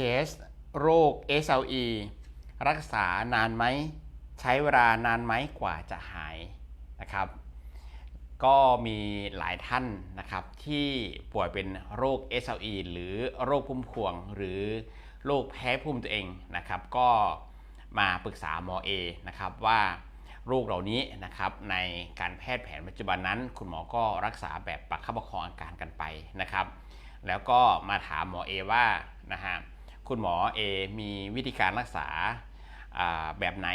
เคส โรค SLE รักษานานไหม ใช้เวลานานไหมกว่าจะหายนะครับ ก็มีหลายท่านนะครับที่ป่วยเป็นโรค SLE หรือโรคพุ่มพวง หรือโรคแพ้ภูมิตัวเองนะครับ ก็มาปรึกษาหมอเอนะครับว่าโรคเหล่านี้นะครับในการแพทย์แผนปัจจุบันนั้น คุณหมอก็รักษาแบบประคับประคองอาการกันไปนะครับ แล้วก็มาถามหมอเอว่านะฮะ คุณหมอเอมีวิธีการรักษาแบบไหน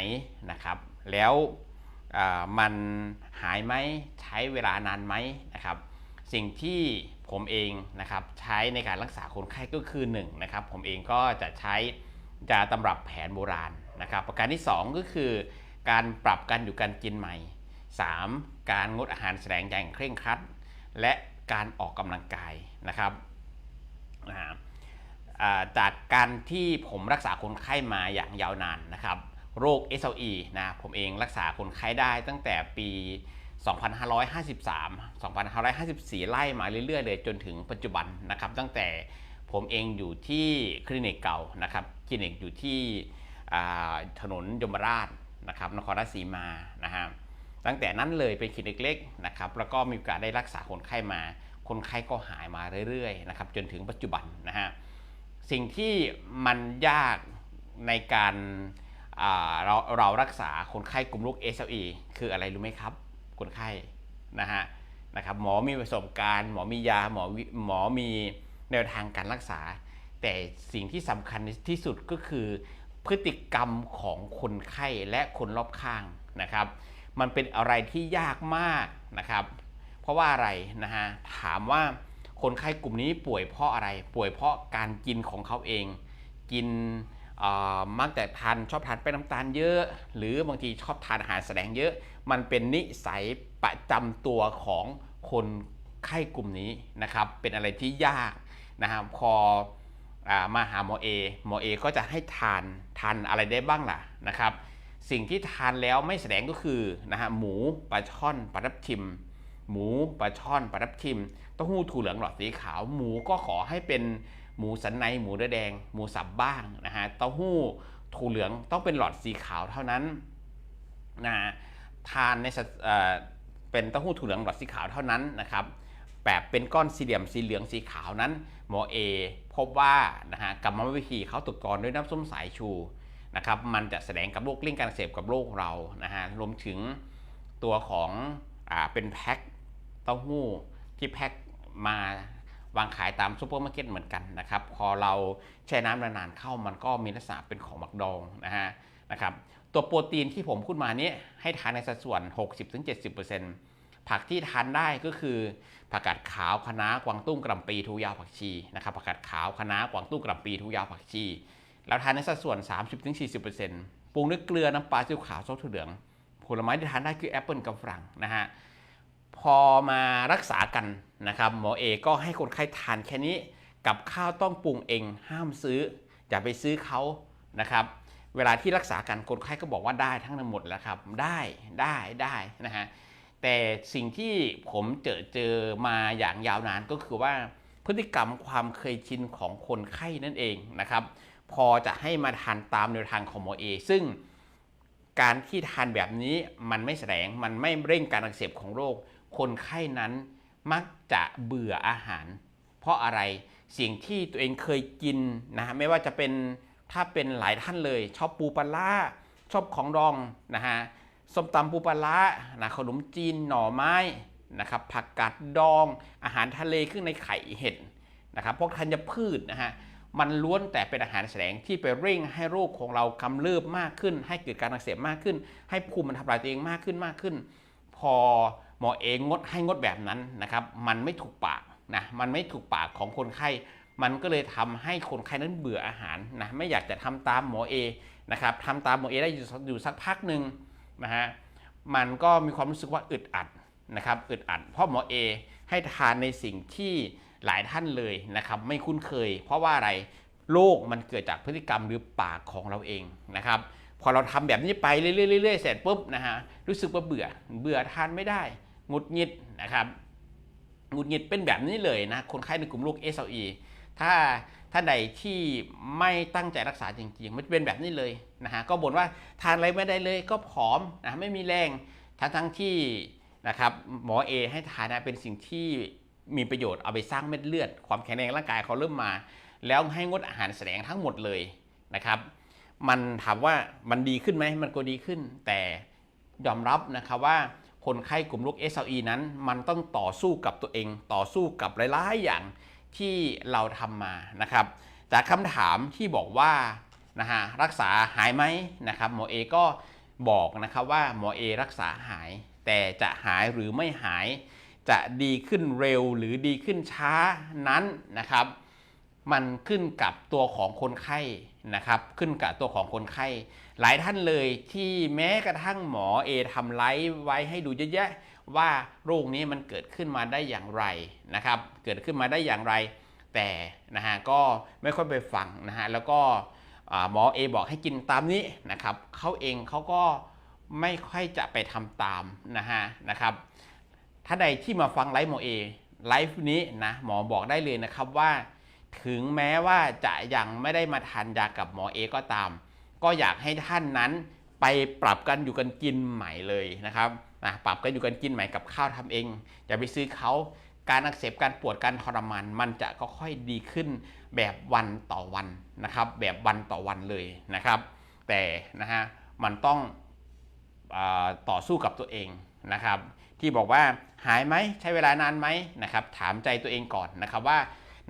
นะครับ แล้วมันหายไหมใช้เวลานานไหมนะครับ สิ่งที่ผมเองนะครับใช้ในการรักษาคนไข้ก็คือ1นะครับผมเองก็จะใช้ยาตำรับแผนโบราณนะครับ ประการที่ 2 ก็คือ การปรับการอยู่การกินใหม่ 3. การงดอาหารแสดงอย่างเคร่งครัด และการออกกำลังกายนะครับนะฮะอ่า จากการที่ผมรักษาคนไข้มาอย่างยาวนานนะครับ โรค SLE นะผมเองรักษาคนไข้ได้ตั้งแต่ปี 2553 2554 ไล่มาเรื่อยๆ เลยจนถึงปัจจุบันนะครับ ตั้งแต่ผมเองอยู่ที่คลินิกเก่านะครับคลินิกอยู่ที่ถนนยมราชนะครับนครราชสีมานะฮะตั้งแต่นั้นเลยเป็นคลินิกเล็กนะครับแล้วก็มีโอกาสได้รักษาคนไข้มา คนไข้ก็หายมาเรื่อยๆนะครับจนถึงปัจจุบันนะฮะ สิ่งที่มันยากในการเราเรารักษาคนไข้กลุ่มโรค SLE คืออะไรรู้ไหมครับ คนไข้นะฮะนะครับหมอมีประสบการณ์ หมอมียาหมอหมอมีแนวทางการรักษา แต่สิ่งที่สำคัญที่สุดก็คือพฤติกรรมของคนไข้และคนรอบข้างนะครับ มันเป็นอะไรที่ยากมากนะครับ เพราะว่าอะไรนะฮะถามว่า คนไข้กลุ่มนี้ป่วยเพราะอะไร ป่วยเพราะการกินของเขาเอง กินเอ่อมักแต่ทานชอบทานแป้งน้ำตาลเยอะ หรือบางทีชอบทานอาหารแสดงเยอะ มันเป็นนิสัยประจำตัวของคนไข้กลุ่มนี้นะครับ เป็นอะไรที่ยากนะฮะพออมาหาหมอเอหมอเอก็จะให้ทานทานอะไรได้บ้างล่ะนะครับ สิ่งที่ทานแล้วไม่แสดงก็คือนะฮะหมูปลาช่อนปลาทับทิม หมูปลาช่อนปลาทับทิมเต้าหู้ถั่วเหลืองหลอดสีขาว หมูก็ขอให้เป็นหมูสันในหมูเนื้อแดง หมูสับบ้างนะฮะเต้าหู้ถั่วเหลืองต้องเป็นหลอดสีขาวเท่านั้นนะฮะทานในสัดเอ่อเป็นเต้าหู้ถั่วเหลืองหลอดสีขาวเท่านั้นนะครับแบบเป็นก้อนสี่เหลี่ยมสีเหลืองสีขาวนั้นหมอเอพบว่านะฮะกรรมวิธีเขาตกกรด้วยน้ำส้มสายชูนะครับมันจะแสดงกับโรคเลี่ยงการเสพกับโรคเรานะฮะรวมถึงตัวของอ่าเป็นแพ็ค เต้าหู้ที่แพ็คมาวางขายตามซูเปอร์มาร์เก็ตเหมือนกันนะครับ พอเราแช่น้ำนานๆเข้ามันก็มีลักษณะเป็นของหมักดองนะฮะนะครับ ตัวโปรตีนที่ผมพูดมานี้ให้ทานในสัดส่วน 60-70%ผักที่ทานได้ก็คือผักกาดขาวคะน้ากวางตุ้งกระำปีทุยาวผักชีนะครับผักกาดขาวคะน้ากวางตุ้งกระำปีทุยาวผักชีเราทานในสัดส่วน 30-40%ปรุงด้วยเกลือน้ำปลาซีอิ๊วขาวซอสถั่วเหลืองผลไม้ที่ทานได้คือแอปเปิลกับฝรั่งนะฮะ พอมารักษากันนะครับหมอเอก็ให้คนไข้ทานแค่นี้กับข้าวต้องปรุงเองห้ามซื้ออย่าไปซื้อเขานะครับเวลาที่รักษากันคนไข้ก็บอกว่าได้ทั้งหมดแล้วครับได้ได้ได้นะฮะแต่สิ่งที่ผมเจอเจอมาอย่างยาวนานก็คือว่าพฤติกรรมความเคยชินของคนไข้นั่นเองนะครับ พอจะให้มาทานตามแนวทางของหมอเอซึ่งการที่ทานแบบนี้มันไม่แสดงมันไม่เร่งการอักเสบของโรค คนไข้นั้นมักจะเบื่ออาหาร เพราะอะไรสิ่งที่ตัวเองเคยกินนะฮะไม่ว่าจะเป็นถ้าเป็นหลายท่านเลย ชอบปูปลาชอบของดองนะฮะส้มตำปูปลานะขนมจีนหน่อไม้นะครับผักกาดดองอาหารทะเลเครื่องในไข่เห็ดนะครับพวกธัญพืชนะฮะมันล้วนแต่เป็นอาหารแสลงที่ไปเร่งให้โรคของเรากำเริบมากขึ้น ให้เกิดการอักเสบมากขึ้น ให้ภูมิมันทำลายตัวเองมากขึ้นมากขึ้น พอ มอเองงดให้งดแบบนั้นนะครับ มันไม่ถูกปากนะมันไม่ถูกปากของคนไข้ มันก็เลยทำให้คนไข้นั้นเบื่ออาหารนะไม่อยากจะทำตามหมอเอนะครับทำตามหมอเอได้อยู่อยู่สักพักหนึ่งนะฮะมันก็มีความรู้สึกว่าอึดอัดนะครับอึดอัดเพราะหมอเอให้ทานในสิ่งที่หลายท่านเลยนะครับไม่คุ้นเคย เพราะว่าอะไรโรคมันเกิดจากพฤติกรรมหรือปากของเราเองนะครับพอเราทำแบบนี้ไปเรื่อยๆเสร็จปุ๊บนะฮะรู้สึกว่าเบื่อเบื่อทานไม่ได้ งุดหงิดนะครับหงุดหงิดเป็นแบบนี้เลยนะคนไข้ในกลุ่มโรค SLE ถ้าท่านใดที่ไม่ตั้งใจรักษาจริงๆ มันเป็นแบบนี้เลยนะฮะก็บ่นว่าทานอะไรไม่ได้เลยก็ผอมนะไม่มีแรงทั้งทั้งที่นะครับหมอเอให้ทานนะเป็นสิ่งที่มีประโยชน์เอาไปสร้างเม็ดเลือด ความแข็งแรงร่างกายเขาเริ่มมา แล้วให้งดอาหารแสลงทั้งหมดเลยนะครับ มันถามว่ามันดีขึ้นไหมมันก็ดีขึ้น แต่ยอมรับนะครับว่า คนไข้กลุ่มโรค SLE นั้น มันต้องต่อสู้กับตัวเอง ต่อสู้กับหลายๆอย่างที่เราทำมานะครับจากคำถามที่บอกว่านะฮะรักษาหายไหมนะครับหมอเอก็บอกนะครับว่าหมอเอรักษาหาย แต่จะหายหรือไม่หาย จะดีขึ้นเร็วหรือดีขึ้นช้านั้นนะครับ มันขึ้นกับตัวของคนไข้นะครับ ขึ้นกับตัวของคนไข้ หลายท่านเลยที่แม้กระทั่งหมอเอทำไลฟ์ไว้ให้ดูเยอะแยะว่าโรคนี้มันเกิดขึ้นมาได้อย่างไรนะครับ เกิดขึ้นมาได้อย่างไร แต่นะฮะก็ไม่ค่อยไปฟังนะฮะแล้วก็หมอเอบอกให้กินตามนี้นะครับเขาเองเขาก็ไม่ค่อยจะไปทำตามนะฮะนะครับถ้าใดที่มาฟังไลฟ์หมอเอไลฟ์นี้นะหมอบอกได้เลยนะครับว่า ถึงแม้ว่าจะยังไม่ได้มาทานยากับหมอเอก็ตาม ก็อยากให้ท่านนั้นไปปรับกันอยู่กันกินใหม่เลยนะครับนะปรับกันอยู่กันกินใหม่กับข้าวทำเองอย่าไปซื้อเขาการอักเสบการปวดการทรมานมันจะค่อยๆดีขึ้นแบบวันต่อวันนะครับ แบบวันต่อวันเลยนะครับ แต่นะฮะมันต้องอต่อสู้กับตัวเองนะครับ ที่บอกว่าหายไหมใช้เวลานานไหมนะครับ ถามใจตัวเองก่อนนะครับว่า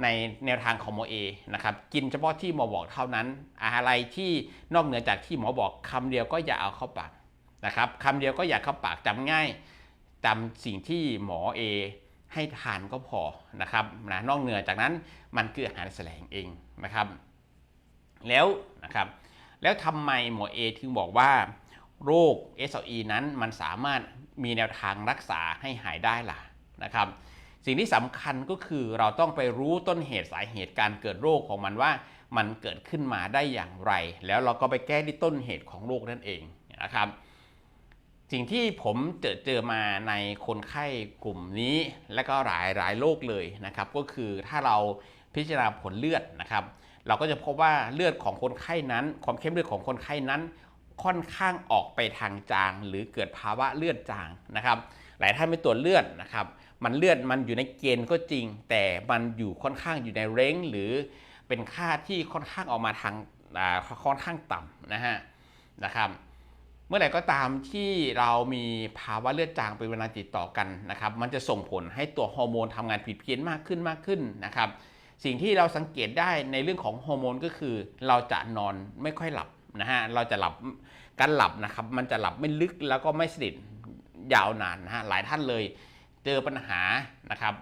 ในแนวทางของหมอเอนะครับกินเฉพาะที่หมอบอกเท่านั้น อะไรที่นอกเหนือจากที่หมอบอกคำเดียวก็อย่าเอาเข้าปากนะครับคำเดียวก็อย่าเข้าปากจำง่ายจำสิ่งที่หมอเอให้ทานก็พอนะครับนะนอกเหนือจากนั้นมันคืออาหารแสลงเองนะครับ แล้วนะครับแล้วทำไมหมอเอถึงบอกว่า โรค SLE นั้นมันสามารถมีแนวทางรักษาให้หายได้ล่ะนะครับ สิ่งที่สำคัญก็คือเราต้องไปรู้ต้นเหตุสาเหตุการเกิดโรคของมันว่า มันเกิดขึ้นมาได้อย่างไร แล้วเราก็ไปแก้ที่ต้นเหตุของโรคนั่นเองนะครับ สิ่งที่ผมเจอเจอมาในคนไข้กลุ่มนี้ และก็หลายหลายโรคเลยนะครับ ก็คือถ้าเราพิจารณาผลเลือดนะครับ เราก็จะพบว่าเลือดของคนไข้นั้น ความเข้มเลือดของคนไข้นั้น ค่อนข้างออกไปทางจาง หรือเกิดภาวะเลือดจางนะครับ หลายท่านไม่ตรวจเลือดนะครับ มันเลือดมันอยู่ในเกณฑ์ก็จริง แต่มันอยู่ค่อนข้างอยู่ในเร้งหรือเป็นค่าที่ค่อนข้างออกมาทางค่อนข้างต่ำนะฮะนะครับ เมื่อไหร่ก็ตามที่เรามีภาวะเลือดจางเป็นเวลาติดต่อกันนะครับ มันจะส่งผลให้ตัวฮอร์โมนทำงานผิดเพี้ยนมากขึ้นมากขึ้นนะครับ สิ่งที่เราสังเกตได้ในเรื่องของฮอร์โมนก็คือ เราจะนอนไม่ค่อยหลับ นะฮะเราจะหลับการหลับนะครับมันจะหลับไม่ลึกแล้วก็ไม่สนิทยาวนานนะฮะหลายท่านเลยเจอปัญหานะครับ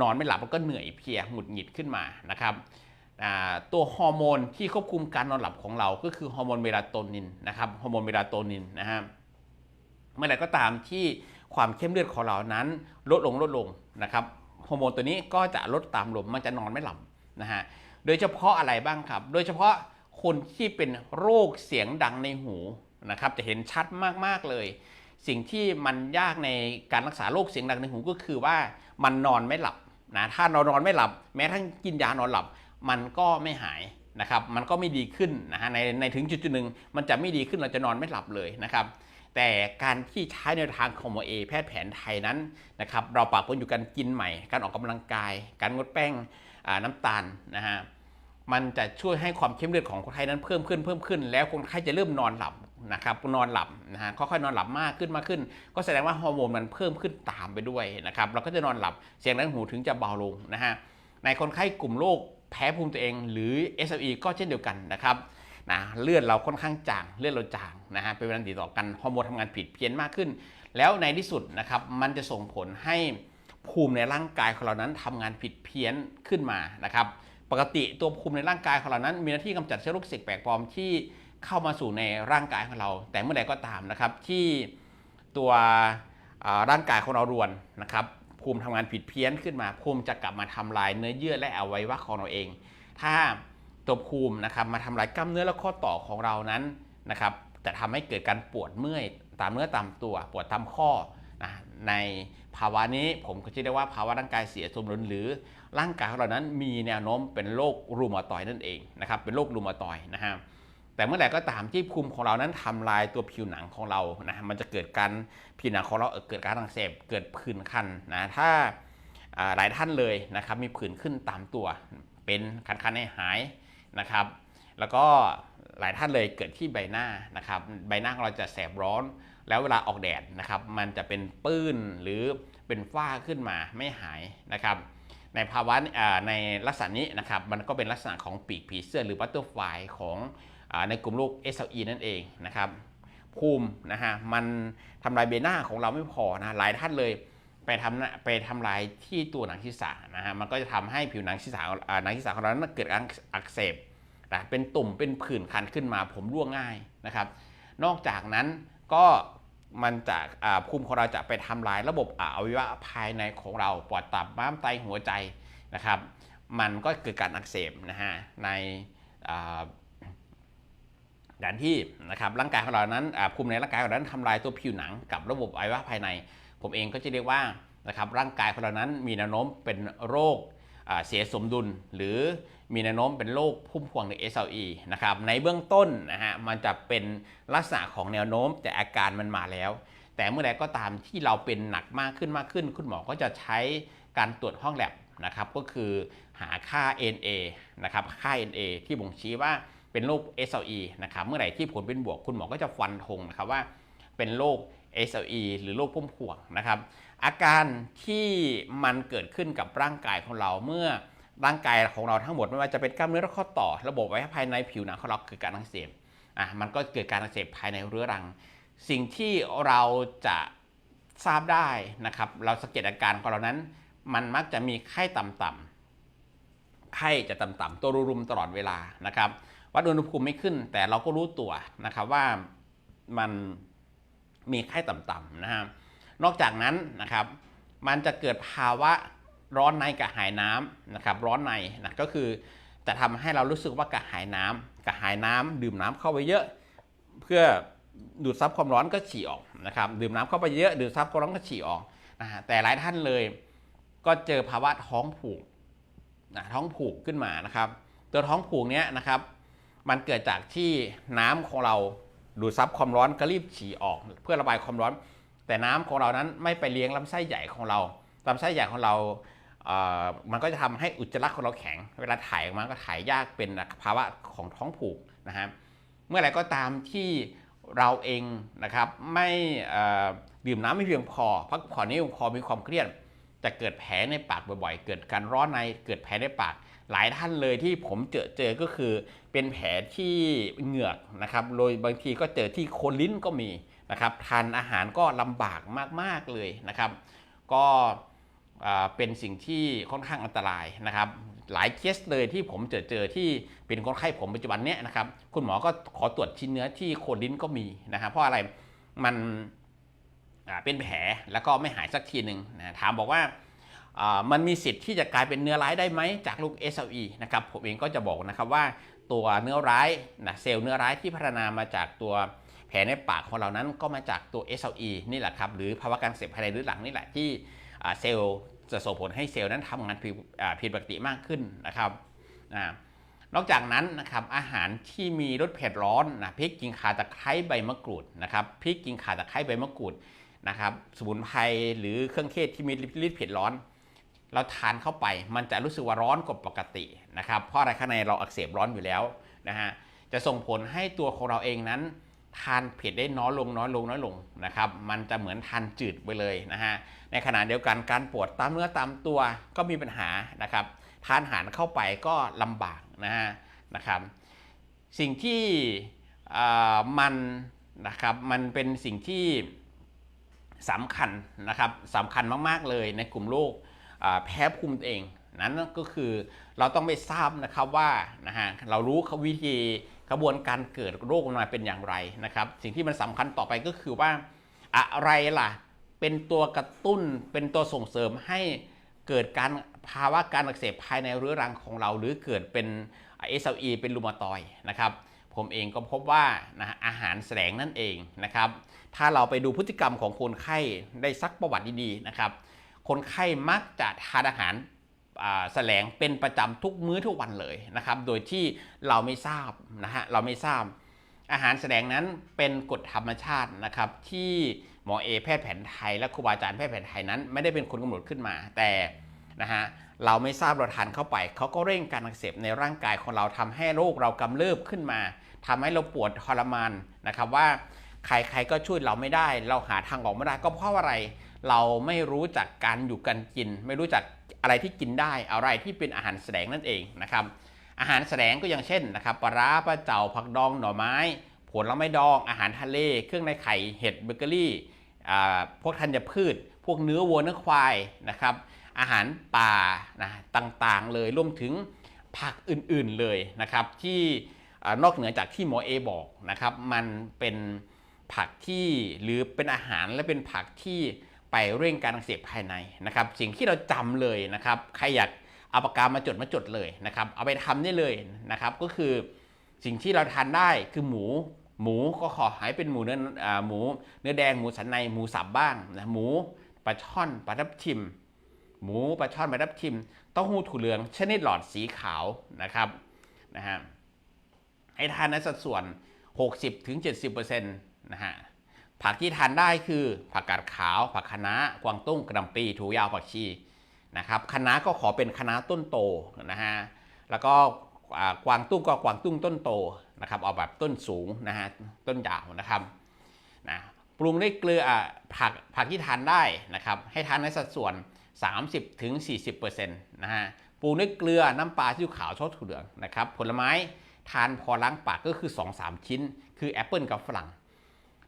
นอนไม่หลับแล้วก็เหนื่อยเพลียหงุดหงิดขึ้นมานะครับตัวฮอร์โมนที่ควบคุมการนอนหลับของเราก็คือฮอร์โมนเมลาโทนินนะครับฮอร์โมนเมลาโทนินนะฮะเมื่อไหร่ก็ตามที่ความเข้มเลือดของเรานั้นลดลงลดลงนะครับฮอร์โมนตัวนี้ก็จะลดตามลมมันจะนอนไม่หลับนะฮะโดยเฉพาะอะไรบ้างครับ โดยเฉพาะ คนที่เป็นโรคเสียงดังในหูนะครับจะเห็นชัดมากๆเลย สิ่งที่มันยากในการรักษาโรคเสียงดังในหูก็คือว่ามันนอนไม่หลับนะถ้าเรานอนไม่หลับ แม้ทั้งกินยานอนหลับ มันก็ไม่หายนะครับมันก็ไม่ดีขึ้นนะฮะในในถึงจุดจุดหนึ่งมันจะไม่ดีขึ้นเราจะนอนไม่หลับเลยนะครับแต่การที่ใช้ในทางของหมอเอแพทย์แผนไทยนั้นนะครับเราปรับปนอยู่กันกินใหม่ การออกกำลังกาย การงดแป้งน้ำตาลนะฮะ มันจะช่วยให้ความเข้มเลือดของคนไข้นั้นเพิ่มขึ้นเพิ่มขึ้น แล้วคนไข้จะเริ่มนอนหลับนะครับนอนหลับนะฮะค่อยๆนอนหลับมากขึ้นมากขึ้น ก็แสดงว่าฮอร์โมนมันเพิ่มขึ้นตามไปด้วยนะครับเราก็จะนอนหลับเสียงดังหูถึงจะเบาลงนะฮะในคนไข้กลุ่มโรคแพ้ภูมิตัวเอง หรือ SLE ก็เช่นเดียวกันนะครับนะเลือดเราค่อนข้างจางเลือดเราจางนะฮะเป็นเวลาติดต่อกันฮอร์โมนทำงานผิดเพี้ยนมากขึ้น แล้วในที่สุดนะครับมันจะส่งผลให้ภูมิในร่างกายของเรานั้นทำงานผิดเพี้ยนขึ้นมานะครับ ปกติตัวภูมิในร่างกายของเรานั้น มีหน้าที่กำจัดเชื้อโรคเสกแปลกปลอมที่เข้ามาสู่ในร่างกายของเรา แต่เมื่อใดก็ตามนะครับที่ตัวร่างกายของเรารวนนะครับภูมิทำงานผิดเพี้ยนขึ้นมา ภูมิจะกลับมาทำลายเนื้อเยื่อและอวัยวะของเราเอง ถ้าตัวภูมินะครับมาทำลายกล้ามเนื้อและข้อต่อของเรานั้นนะครับจะทำให้เกิดการปวดเมื่อยตามเนื้อตามตัวปวดตามข้อนะในภาวะนี้ผมก็จะเรียกว่าภาวะร่างกายเสียสมดุลหรือ ร่างกายของเรานั้นมีแนวโน้มเป็นโรครูมาตอยนั่นเองนะครับเป็นโรครูมาตอยนะฮะแต่เมื่อไหร่ก็ตามที่ภูมิของเรานั้นทำลายตัวผิวหนังของเรานะมันจะเกิดการผิวหนังของเราเกิดการอักเสบเกิดผื่นคันนะถ้าอ่าหลายท่านเลยนะครับมีผื่นขึ้นตามตัวเป็นคันๆให้หายนะครับ แล้วก็หลายท่านเลยเกิดที่ใบหน้านะครับ ใบหน้าของเราจะแสบร้อน แล้วเวลาออกแดดนะครับ มันจะเป็นปื้นหรือเป็นฝ้าขึ้นมาไม่หายนะครับ ในภาวะในลักษณะนี้นะครับมันก็เป็นลักษณะของปีกผีเสื้อหรือบัตเตอร์ฟลายของอในกลุ่มโรค SLE นั่นเองนะครับภูมินะฮะมันทำลายใบน้าของเราไม่พอนะหลายท่านเลยไปทำไปทำลายที่ตัวหนังศีรษะนะฮะมันก็จะทำให้ผิวหนังศีรษะหนังศีรษะของเรานั้นเกิดการอักเสบนะเป็นตุ่มเป็นผื่นคันขึ้นมาผมร่วงง่ายนะครับ นอกจากนั้นก็ มันจะภูมิของเราจะไปทำลายระบบอ่าอวัยวะภายในของเราปอดตับม้ามไตหัวใจนะครับ มันก็เกิดการอักเสบนะฮะในอ่านที่นะครับร่างกายของเรานั้นภูมิในร่างกายของเรานั้นทำลายตัวผิวหนังกับระบบอวัยวะภายใน ผมเองก็จะเรียกว่านะครับร่างกายของเรานั้นมีแนวโน้มเป็นโรคเสียสมดุลหรือ มีแนวโน้มเป็นโรคพุ่มพวงใน SLE นะครับในเบื้องต้นนะฮะมันจะเป็นลักษณะของแนวโน้มแต่อาการมันมาแล้ว แต่เมื่อใดก็ตามที่เราเป็นหนักมากขึ้นมากขึ้น คุณหมอก็จะใช้การตรวจห้องแลบนะครับก็คือหาค่า NA นะครับค่า NA ที่บ่งชี้ว่าเป็นโรค SLE นะครับเมื่อไหร่ที่ผลเป็นบวกคุณหมอก็จะฟันธงนะครับว่าเป็นโรค SLE หรือโรคพุ่มพวงนะครับอาการที่มันเกิดขึ้นกับร่างกายของเราเมื่อ ร่างกายของเราทั้งหมดไม่ว่าจะเป็นกล้ามเนื้อและข้อต่อ ระบบไว้ภายในผิวหนังของเราเกิดการอักเสบอะมันก็เกิดการอักเสบภายในเรื้อรัง สิ่งที่เราจะทราบได้นะครับ เราสังเกตอาการของเรานั้น มันมักจะมีไข้ต่ำๆไข้จะต่ำๆตัวรุมๆตลอดเวลานะครับวัดอุณหภูมิไม่ขึ้น แต่เราก็รู้ตัวนะครับว่ามันมีไข้ต่ำๆนะฮะนอกจากนั้นนะครับ มันจะเกิดภาวะ ร้อนในกระหายน้ำนะครับร้อนในนะก็คือจะทำให้เรารู้สึกว่ากระหายน้ำกระหายน้ำดื่มน้ำเข้าไปเยอะ เพื่อดูดซับความร้อนก็ฉี่ออกนะครับดื่มน้ำเข้าไปเยอะดูดซับความร้อนก็ฉี่ออกนะฮะแต่หลายท่านเลยก็เจอภาวะท้องผูกนะท้องผูกขึ้นมานะครับ ตัวท้องผูกเนี้ยนะครับ มันเกิดจากที่น้ำของเราดูดซับความร้อนก็รีบฉี่ออก เพื่อระบายความร้อน แต่น้ำของเรานั้นไม่ไปเลี้ยงลำไส้ใหญ่ของเราลำไส้ใหญ่ของเรา มันก็จะทำให้อุจจาระของเราแข็ง เวลาถ่ายออกมาก็ถ่ายยากเป็นภาวะของท้องผูกนะฮะเมื่อไรก็ตามที่เราเองนะครับไม่ดื่มน้ำไม่เพียงพอพักผ่อนไม่เพียงพอมีความเครียดจะเกิดแผลในปากบ่อยๆ เกิดการร้อนในเกิดแผลในปาก หลายท่านเลยที่ผมเจอเจอก็คือ เป็นแผลที่เหงือกนะครับโดยบางทีก็เจอที่โคนลิ้นก็มีนะครับทานอาหารก็ลำบากมากๆเลยนะครับ ก็ เป็นสิ่งที่ค่อนข้างอันตรายนะครับหลายเคสเลยที่ผมเจอเจอที่เป็นคนไข้ผมปัจจุบันเนี้ยนะครับคุณหมอก็ขอตรวจชิ้นเนื้อที่โคนลิ้นก็มีนะครับเพราะอะไรมันเป็นแผลแล้วก็ไม่หายสักทีหนึ่งนะถามบอกว่ามันมีสิทธิ์ที่จะกลายเป็นเนื้อร้ายได้ไหมจากลูก SLE นะครับผมเองก็จะบอกนะครับว่าตัวเนื้อร้ายนะเซลล์เนื้อร้ายที่พัฒนามาจากตัวแผลในปากของเรานั้นก็มาจากตัว SLE นี่แหละครับหรือภาวะการเสพภายในเรื้อรังนี่แหละที่ เซลล์จะส่งผลให้เซลล์นั้นทำงานผิดปกติมากขึ้นนะครับนอกจากนั้นนะครับอาหารที่มีรสเผ็ดร้อนนะพริกกิงข่าตะไคร้ใบมะกรูดนะครับพริกกิงข่าตะไคร้ใบมะกรูดนะครับสมุนไพรหรือเครื่องเทศที่มีฤทธิ์เผ็ดร้อน เราทานเข้าไปมันจะรู้สึกว่าร้อนกว่าปกตินะครับเพราะอะไรข้างในเราอักเสบร้อนอยู่แล้วนะฮะจะส่งผลให้ตัวของเราเองนั้น ทานเผ็ดได้น้อยลงน้อยลงน้อยลงนะครับมันจะเหมือนทานจืดไปเลยนะฮะในขณะเดียวกันการปวดตามเนื้อตามตัวก็มีปัญหานะครับทานอาหารเข้าไปก็ลำบากนะฮะนะครับสิ่งที่อ่ามันนะครับมันเป็นสิ่งที่สำคัญนะครับสำคัญมาก ๆ เลยในกลุ่มโรคอ่าแพ้ภูมิตัวเอง นั้นก็คือเราต้องไปทราบนะครับว่านะฮะเรารู้วิธี กระบวนการเกิดโรคมันมาเป็นอย่างไรนะครับ สิ่งที่มันสำคัญต่อไปก็คือว่าอะไรล่ะ เป็นตัวกระตุ้นเป็นตัวส่งเสริมให้เกิดการภาวะการอักเสบภายในเรื้อรังของเรา หรือเกิดเป็น SLE เป็นรูมาตอยนะครับ ผมเองก็พบว่านะอาหารแสลงนั่นเองนะครับ ถ้าเราไปดูพฤติกรรมของคนไข้ได้ซักประวัติดีๆนะครับ คนไข้มักจะทานอาหาร แสลงเป็นประจำทุกมื้อทุกวันเลยนะครับ โดยที่เราไม่ทราบนะฮะเราไม่ทราบ อาหารแสดงนั้นเป็นกฎธรรมชาตินะครับ ที่หมอเอแพทย์แผนไทยและครูบาอาจารย์แพทย์แผนไทยนั้น ไม่ได้เป็นคนกำหนดขึ้นมา แต่นะฮะเราไม่ทราบเราทานเข้าไปเขาก็เร่งการอักเสบในร่างกายของเราทำให้โรคเรากำเริบขึ้นมาทำให้เราปวดทรมานนะครับว่า ใครๆก็ช่วยเราไม่ได้ เราหาทางออกไม่ได้ก็เพราะอะไร เราไม่รู้จักการอยู่กันกิน ไม่รู้จักอะไรที่กินได้อะไรที่เป็นอาหารแสดงนั่นเองนะครับ อาหารแสดงก็อย่างเช่นนะครับปลาร้าปลาเจ่าผักดองหน่อไม้ ผลไม้ดองอาหารทะเล เครื่องในไข่เห็ดเบเกอรี่พวกธัญพืช พวกเนื้อวัวเนื้อควายนะครับ อาหารป่านะต่างๆ เลยรวมถึงผักอื่นๆเลยนะครับ ที่อนอกเหนือจากที่หมอเอบอกนะครับ มันเป็น ผักที่หรือเป็นอาหารและเป็นผักที่ไปเร่งการอักเสบภายในนะครับ สิ่งที่เราจำเลยนะครับใครอยากเอาปากกามาจดมาจดเลยนะครับ เอาไปทำได้เลยนะครับ ก็คือสิ่งที่เราทานได้คือหมูหมูก็ขอให้เป็นหมูเนื้ออหมูเนื้อแดงหมูสันในหมูสับบ้างนะหมูปลาช่อนปลาทับทิม หมูปลาช่อนปลาทับทิมเต้าหู้ถั่วเหลืองชนิดหลอดสีขาวนะครับนะฮะให้ทานในสัดส่วน 60-70% นะฮะผักที่ทานได้คือผักกาดขาว ผักคะน้ากวางตุ้งกระหล่ำปลีถั่วยาวผักชีนะครับคณะก็ขอเป็นคณะต้นโตนะฮะแล้วก็กวางตุ้งก็กวางตุ้งต้นโตนะครับเอาแบบต้นสูงนะฮะต้นยาวนะครับนะปรุงด้วยเกลือผักผักที่ทานได้นะครับให้ทานในสัดส่วน 30ถึง40%นะฮะปรุงด้วยเกลือน้ำปลาซีอิ๊วขาวซอสถั่วเหลืองนะครับผลไม้ทานพอล้างปากก็คือ 2-3 ชิ้น คือแอปเปิลกับฝรั่ง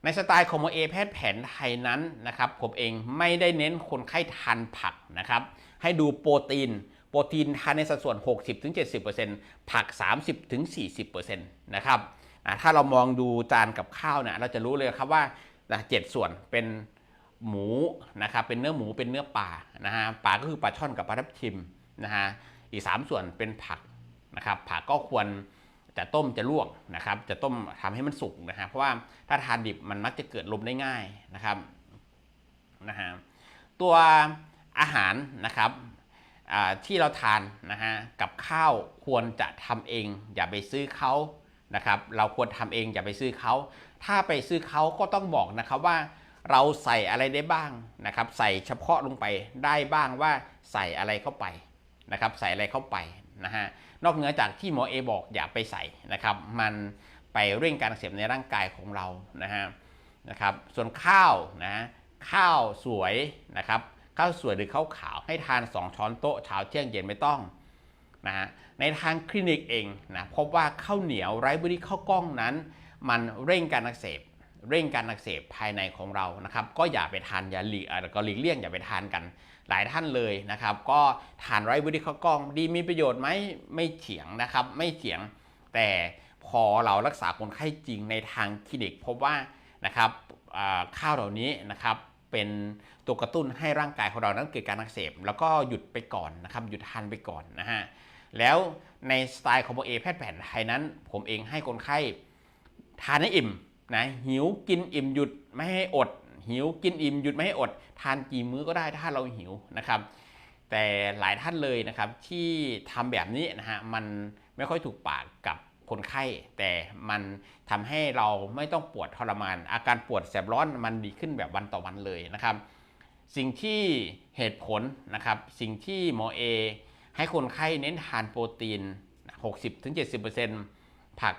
ในสไตล์ของหมอเอแพทย์แผนไทยนั้นนะครับผมเองไม่ได้เน้นคนไข้ทานผักนะครับ ให้ดูโปรตีน โปรตีนทานในสัดส่วน 60-70%ผัก 30-40%นะครับถ้าเรามองดูจานกับข้าวเนี่ยเราจะรู้เลยครับว่าเจ็ดส่วนเป็นหมูนะครับเป็นเนื้อหมูเป็นเนื้อปลานะฮะปลาก็คือปลาช่อนกับปลาทับทิมนะฮะอีก 3 ส่วนเป็นผักนะครับผักก็ควร จะต้มจะลวกนะครับ จะต้มทำให้มันสุกนะฮะเพราะว่าถ้าทานดิบมันมักจะเกิดลมได้ง่ายนะครับนะฮะตัวอาหารนะครับที่เราทานนะฮะกับข้าวควรจะทำเอง อย่าไปซื้อเขานะครับ เราควรทำเองอย่าไปซื้อเขาถ้าไปซื้อเขาก็ต้องบอกนะครับว่าเราใส่อะไรได้บ้างนะครับ ใส่เฉพาะลงไปได้บ้างว่าใส่อะไรเข้าไปนะครับ ใส่อะไรเข้าไปนะฮะ นอกเหนือจากที่หมอเอบอกอย่าไปใส่นะครับ มันไปเร่งการอักเสบในร่างกายของเรานะฮะนะครับ ส่วนข้าวนะข้าวสวยนะครับข้าวสวยหรือข้าวขาวให้ทาน 2 ช้อนโต๊ะเช้าเที่ยงเย็นไม่ต้องนะฮะในทางคลินิกเองนะพบว่าข้าวเหนียวไรซ์เบอรี่ข้าวกล้องนั้น มันเร่งการอักเสบเร่งการอักเสบภายในของเรานะครับ ก็อย่าไปทานอย่าหลีกก็หลีกเลี่ยงอย่าไปทานกัน หลายท่านเลยนะครับ ก็ทานไรซ์เบอรี่ข้าวกล้องดีมีประโยชน์ไหมไม่เถียงนะครับ ไม่เถียง แต่พอเรารักษาคนไข้จริงในทางคลินิกพบว่านะครับข้าวเหล่านี้นะครับเป็นตัวกระตุ้นให้ร่างกายของเรานั้นเกิดการอักเสบแล้วก็หยุดไปก่อนนะครับหยุดทานไปก่อนนะฮะแล้วในสไตล์ของโมเอแพทย์แผนไทยนั้น ผมเองให้คนไข้ทานให้อิ่มนะหิวกินอิ่มหยุดไม่ให้อด หิวกินอิ่มหยุดไม่ให้อด ทานกี่มื้อก็ได้ถ้าเราหิวนะครับ แต่หลายท่านเลยนะครับที่ทำแบบนี้นะฮะมันไม่ค่อยถูกปากกับคนไข้ แต่มันทำให้เราไม่ต้องปวดทรมาน อาการปวดแสบร้อนมันดีขึ้นแบบวันต่อวันเลยนะครับ สิ่งที่เหตุผลนะครับสิ่งที่หมอเอให้คนไข้เน้นทานโปรตีน 60-70%ผัก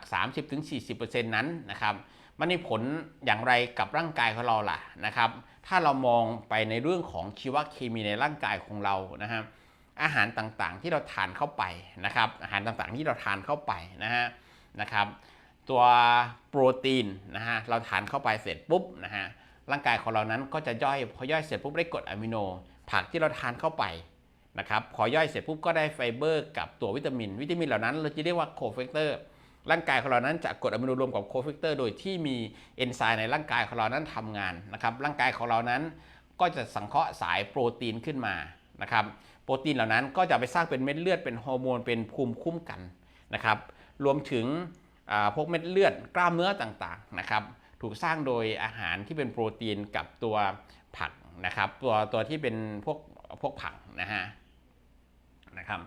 30-40%นั้นนะครับ มันมีผลอย่างไรกับร่างกายของเราล่ะนะครับ ถ้าเรามองไปในเรื่องของชีวเคมีในร่างกายของเรานะครับอาหารต่างๆที่เราทานเข้าไปนะครับ อาหารต่างๆที่เราทานเข้าไปนะฮะนะครับ ตัวโปรตีนนะฮะเราทานเข้าไปเสร็จปุ๊บนะฮะร่างกายของเรานั้นก็จะย่อยพอย่อยเสร็จปุ๊บได้กรดอะมิโน ผักที่เราทานเข้าไปนะครับพอย่อยเสร็จปุ๊บก็ได้ไฟเบอร์ กับตัววิตามิน วิตามินเหล่านั้น เราจะเรียกว่าโคเฟกเตอร์ ร่างกายของเรานั้นจะกรดอะมิโนรวมกับโคเฟกเตอร์โดยที่มีเอนไซม์ในร่างกายของเรานั้นทำงานนะครับร่างกายของเรานั้นก็จะสังเคราะห์สายโปรตีนขึ้นมานะครับโปรตีนเหล่านั้นก็จะไปสร้างเป็นเม็ดเลือดเป็นฮอร์โมนเป็นภูมิคุ้มกันนะครับรวมถึงพวกเม็ดเลือดกล้ามเนื้อต่างๆนะครับถูกสร้างโดยอาหารที่เป็นโปรตีนกับตัวผักนะครับตัวตัวที่เป็นพวกพวกผักนะฮะนะครับ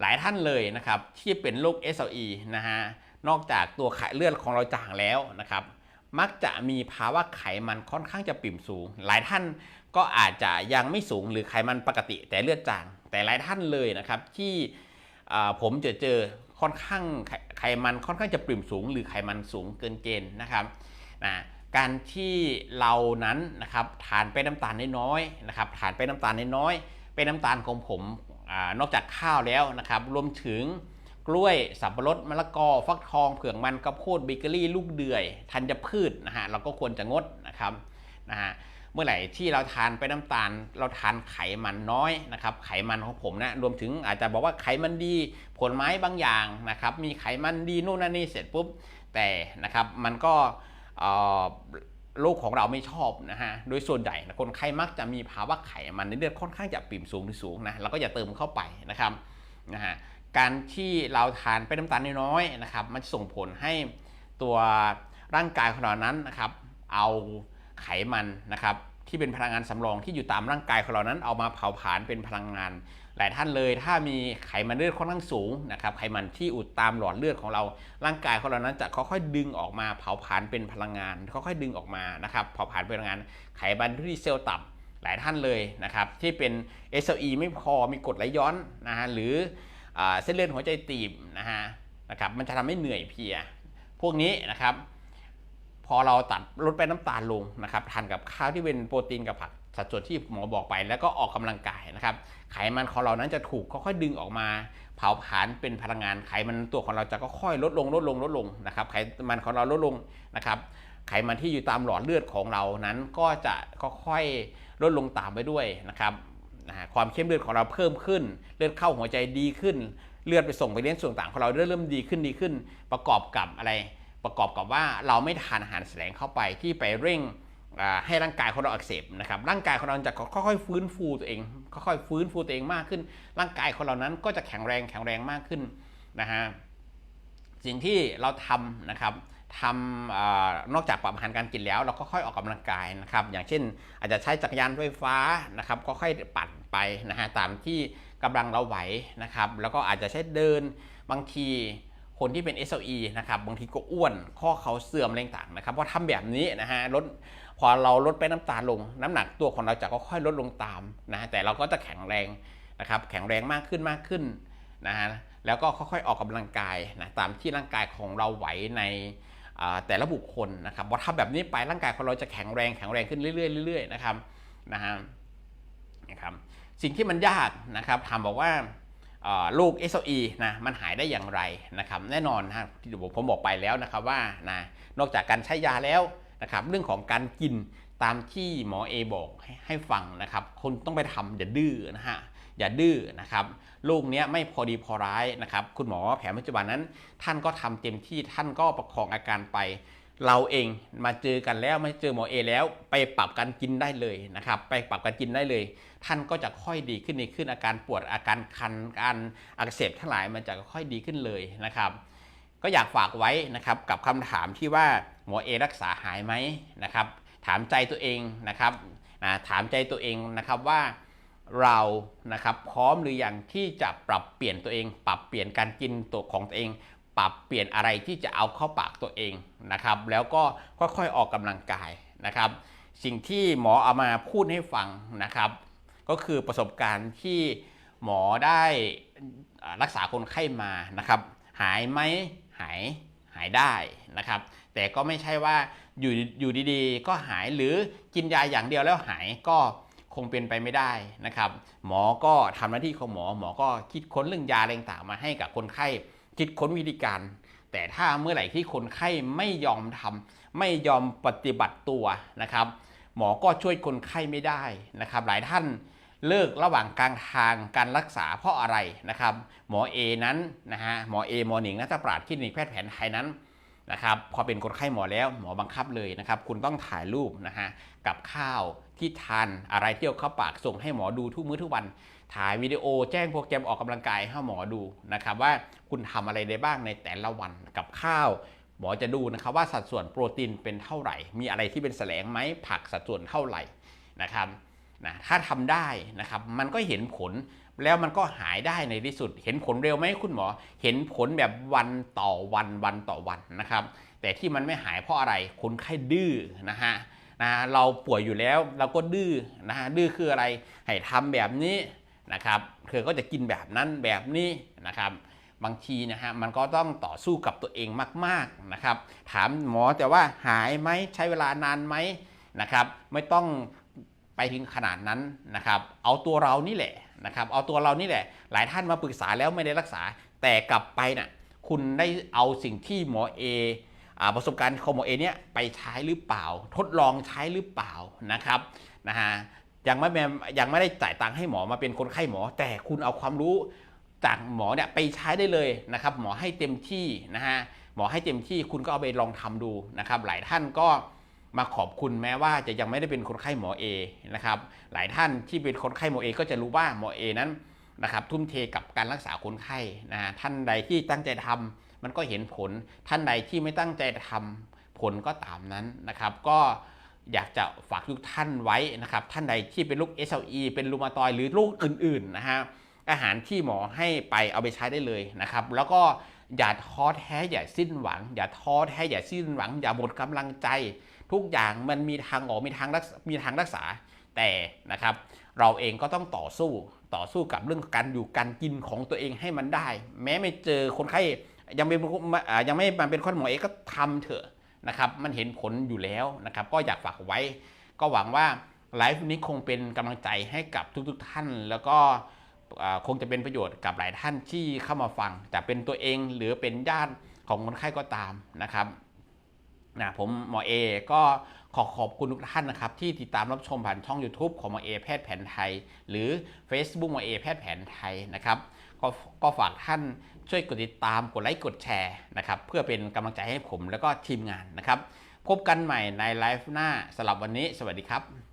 หลายท่านเลยนะครับ ที่เป็นโรค SLE นะฮะนอกจากตัวไขเลือดของเราจางแล้วนะครับ มักจะมีภาวะไขมันค่อนข้างจะปิ่มสูง หลายท่านก็อาจจะยังไม่สูงหรือไขมันปกติแต่เลือดจาง แต่หลายท่านเลยนะครับที่ผมจะเจอค่อนข้างไขมันค่อนข้างจะปริ่มสูง หรือไขมันสูงเกินเกณฑ์นะครับนะการที่เรานั้นนะครับทานไปน้ำตาลน้อยๆนะครับทานไปน้ำตาลน้อยๆเป็นน้ำตาลของผม อนอกจากข้าวแล้วนะครับรวมถึงกล้วยสับปะรดมะละกอ ฟักทองเผือกมันข้าวโพดเบเกอรี่ ลูกเดือยธัญพืชนะฮะเราก็ควรจะงดนะครับนะฮะเมื่อไหร่ที่เราทานไปน้ำตาล เราทานไขมันน้อยนะครับ ไขมันของผมนะรวมถึงอาจจะบอกว่าไขมันดีผลไม้บางอย่างนะครับ มีไขมันดีนู่นนั่นนี่เสร็จปุ๊บแต่นะครับ มันก็เอ่อ โรคของเราไม่ชอบนะฮะ โดยส่วนใหญ่คนไข้มักจะมีภาวะไขมันในเลือดค่อนข้างจะปิ่มสูงที่สูงนะ เราก็อย่าเติมเข้าไปนะครับนะฮะ การที่เราทานไปน้ำตาลน้อยๆนะครับ มันจะส่งผลให้ตัวร่างกายของเรานั้นนะครับ เอาไขมันนะครับที่เป็นพลังงานสำรองที่อยู่ตามร่างกายของเรานั้นเอามาเผาผลาญเป็นพลังงานหลายท่านเลยถ้ามีไขมันเลือดค่อนข้างสูงนะครับไขมันที่อุดตามหลอดเลือดของเรา ร่างกายของเรานั้นจะค่อยๆดึงออกมาเผาผลาญเป็นพลังงาน ค่อยๆดึงออกมานะครับเผาผลาญเป็นพลังงาน ไขมันที่เซลล์ตับหลายท่านเลยนะครับที่เป็น SLE ไม่พอมีกรดไหลย้อนนะฮะหรือเส้นเลือดหัวใจตีบนะฮะนะครับมันจะทำให้เหนื่อยเพลีย พวกนี้นะครับพอเราตัดลดไปน้ำตาลลงนะครับทานกับข้าวที่เป็นโปรตีนกับผัก สัดส่วนที่หมอบอกไปแล้วก็ออกกำลังกายนะครับ ไขมันของเรานั้นจะถูกค่อยๆดึงออกมา เผาผลาญเป็นพลังงาน ไขมันตัวของเราจะค่อยๆลดลงลดลงลดลงนะครับ ไขมันของเราลดลงนะครับ ไขมันที่อยู่ตามหลอดเลือดของเรานั้นก็จะค่อยๆลดลงตามไปด้วยนะครับนะฮะความเข้มเลือดของเราเพิ่มขึ้น เลือดเข้าหัวใจดีขึ้น เลือดไปส่งไปเลี้ยงส่วนต่างของเราเริ่มดีขึ้นดีขึ้น ประกอบกับอะไร ประกอบกับว่าเราไม่ทานอาหารแสลงเข้าไปที่ไปเร่ง ให้ร่างกายของเราอักเสบนะครับ ร่างกายของเราจะค่อยๆฟื้นฟูตัวเอง ค่อยๆฟื้นฟูตัวเองมากขึ้น ร่างกายของเรานั้นก็จะแข็งแรงแข็งแรงมากขึ้นนะฮะ สิ่งที่เราทำนะครับทำอนอกจากปรับอาหารการกินแล้ว เราก็ค่อยออกกำลังกายนะครับ อย่างเช่น อาจจะใช้จักรยานไฟฟ้านะครับ ก็ค่อยปั่นไปนะฮะตามที่กำลังเราไหวนะครับ แล้วก็อาจจะใช้เดินบางทีคนที่เป็น SLE นะครับบางทีก็อ้วนข้อเขาเสื่อมอะไรต่างนะครับเพราะทำแบบนี้นะฮะลด พอเราลดไปน้ำตาลลง น้ำหนักตัวของเราจะก็ค่อยลดลงตามนะฮะแต่เราก็จะแข็งแรงนะครับแข็งแรงมากขึ้นมากขึ้นนะฮะแล้วก็ค่อยๆออกกำลังกายนะตามที่ร่างกายของเราไหวในแต่ละบุคคลนะครับพอทำแบบนี้ไปร่างกายของเราจะแข็งแรงแข็งแรงขึ้นเรื่อยๆเรื่อยๆนะครับนะฮะนะครับสิ่งที่มันยากนะครับถามบอกว่าอ่าโรค SLE นะมันหายได้อย่างไรนะครับแน่นอนนะที่ผมบอกไปแล้วนะครับว่านะนอกจากการใช้ยาแล้ว นะครับเรื่องของการกินตามที่หมอเอบอกให้ให้ฟังนะครับ คนต้องไปทำอย่าดื้อนะฮะอย่าดื้อนะครับลูกเนี้ยไม่พอดีพอร้ายนะครับ คุณหมอแผนปัจจุบันนั้น ท่านก็ทำเต็มที่ท่านก็ประคองอาการไป เราเองมาเจอกันแล้วมาเจอหมอเอแล้วไปปรับการกินได้เลยนะครับ ไปปรับการกินได้เลย ท่านก็จะค่อยดีขึ้นดีขึ้นอาการปวดอาการคันการอักเสบทั้งหลายมันจะค่อยดีขึ้นเลยนะครับ ก็อยากฝากไว้นะครับกับคำถามที่ว่า หมอเอรักษาหายไหมนะครับ ถามใจตัวเองนะครับนะถามใจตัวเองนะครับว่าเรานะครับพร้อมหรือยังที่จะปรับเปลี่ยนตัวเอง ปรับเปลี่ยนการกินตัวของตัวเอง ปรับเปลี่ยนอะไรที่จะเอาเข้าปากตัวเองนะครับ แล้วก็ค่อยๆออกกำลังกายนะครับ สิ่งที่หมอเอามาพูดให้ฟังนะครับ ก็คือประสบการณ์ที่หมอได้รักษาคนไข้มานะครับ หายไหมหายายได้นะครับ แต่ก็ไม่ใช่ว่าอยู่อยู่ดีๆ ก็หายหรือกินยาอย่างเดียวแล้วหายก็คงเป็นไปไม่ได้นะครับ หมอก็ทำหน้าที่ของหมอหมอก็คิดค้นเรื่องยาอะไรต่างมาให้กับคนไข้คิดค้นวิธีการ แต่ถ้าเมื่อไหร่ที่คนไข้ไม่ยอมทำไม่ยอมปฏิบัติตัวนะครับ หมอก็ช่วยคนไข้ไม่ได้นะครับ หลายท่าน เลิกระหว่างกลางทางการรักษาเพราะอะไรนะครับ หมอเอนั้นนะฮะหมอเอหมอหนิงนักปราชญ์คลินิกแพทย์แผนไทยนั้นนะครับพอเป็นคนไข้หมอแล้วหมอบังคับเลยนะครับ คุณต้องถ่ายรูปนะฮะกับข้าวที่ทานอะไรที่เอาเข้าปากส่งให้หมอดูทุกมื้อทุกวัน ถ่ายวิดีโอแจ้งโปรแกรมออกกำลังกายให้หมอดูนะครับ ว่าคุณทำอะไรได้บ้างในแต่ละวันกับข้าว หมอจะดูนะครับว่าสัดส่วนโปรตีนเป็นเท่าไหร่ มีอะไรที่เป็นแสลงไหมผักสัดส่วนเท่าไหร่นะครับ นะถ้าทำได้นะครับมันก็เห็นผลแล้วมันก็หายได้ในที่สุด เห็นผลเร็วไหมคุณหมอ เห็นผลแบบวันต่อวันวันต่อวันนะครับ แต่ที่มันไม่หายเพราะอะไรคนไข้ดื้อนะฮะนะเราป่วยอยู่แล้วเราก็ดื้อนะฮะดื้อคืออะไรให้ทำแบบนี้นะครับเธอก็จะกินแบบนั้นแบบนี้นะครับบางทีนะฮะมันก็ต้องต่อสู้กับตัวเองมากๆนะครับ ถามหมอแต่ว่าหายไหมใช้เวลานานไหมนะครับ ไม่ต้อง ไปถึงขนาดนั้นนะครับเอาตัวเรานี่แหละนะครับเอาตัวเรานี่แหละ หลายท่านมาปรึกษาแล้วไม่ได้รักษา แต่กลับไปนะ่ะคุณได้เอาสิ่งที่หมอเอประสบการณ์ของหมอเอเนี่ยไปใช้หรือเปล่า ทดลองใช้หรือเปล่านะครับนะฮะยังไม่แม่ยังไม่ได้จ่ายตังค์ให้หมอมาเป็นคนไข้หมอ แต่คุณเอาความรู้จากหมอเนี่ยไปใช้ได้เลยนะครับ หมอให้เต็มที่นะฮะหมอให้เต็มที่คุณก็เอาไปลองทำดูนะครับ หลายท่านก็ มาขอบคุณแม้ว่าจะยังไม่ได้เป็นคนไข้หมอเอนะครับหลายท่านที่เป็นคนไข้หมอเอก็จะรู้ว่าหมอเอนั้นนะครับทุ่มเทกับการรักษาคนไข้นะท่านใดที่ตั้งใจทำมันก็เห็นผลท่านใดที่ไม่ตั้งใจทำผลก็ตามนั้นนะครับ ก็อยากจะฝากทุกท่านไว้นะครับ ท่านใดที่เป็นลูก SLE เป็นรูมาตอยหรือลูกอื่นๆนะฮะอาหารที่หมอให้ไปเอาไปใช้ได้เลยนะครับ แล้วก็อย่าท้อแท้อย่าสิ้นหวัง อย่าท้อแท้อย่าสิ้นหวัง อย่าหมดกำลังใจ ทุกอย่างมันมีทางออกมีทางรักมีทางรักษา แต่นะครับ เราเองก็ต้องต่อสู้ต่อสู้กับเรื่องการอยู่การกินของตัวเองให้มันได้ แม้ไม่เจอคนไข้ยังเป็นอ่ยังไม่มาเป็นคนหมอเองก็ทำเถอะนะครับ มันเห็นผลอยู่แล้วนะครับ ก็อยากฝากไว้ ก็หวังว่าไลฟ์นี้คงเป็นกำลังใจให้กับทุกๆท่าน แล้วก็คงจะเป็นประโยชน์กับหลายท่านที่เข้ามาฟังจะเป็นตัวเองหรือเป็นญาติของคนไข้ก็ตามนะครับ นะผมหมอเอก็ขอขอบคุณทุกท่านนะครับ ที่ติดตามรับชมผ่านช่อง YouTube ของหมอเอแพทย์แผนไทย หรือ Facebook หมอเอแพทย์แผนไทยนะครับก็ก็ฝากท่านช่วยกดติดตามกดไลค์กดแชร์นะครับ เพื่อเป็นกำลังใจให้ผมแล้วก็ทีมงานนะครับ พบกันใหม่ในไลฟ์หน้าสำหรับวันนี้ สวัสดีครับ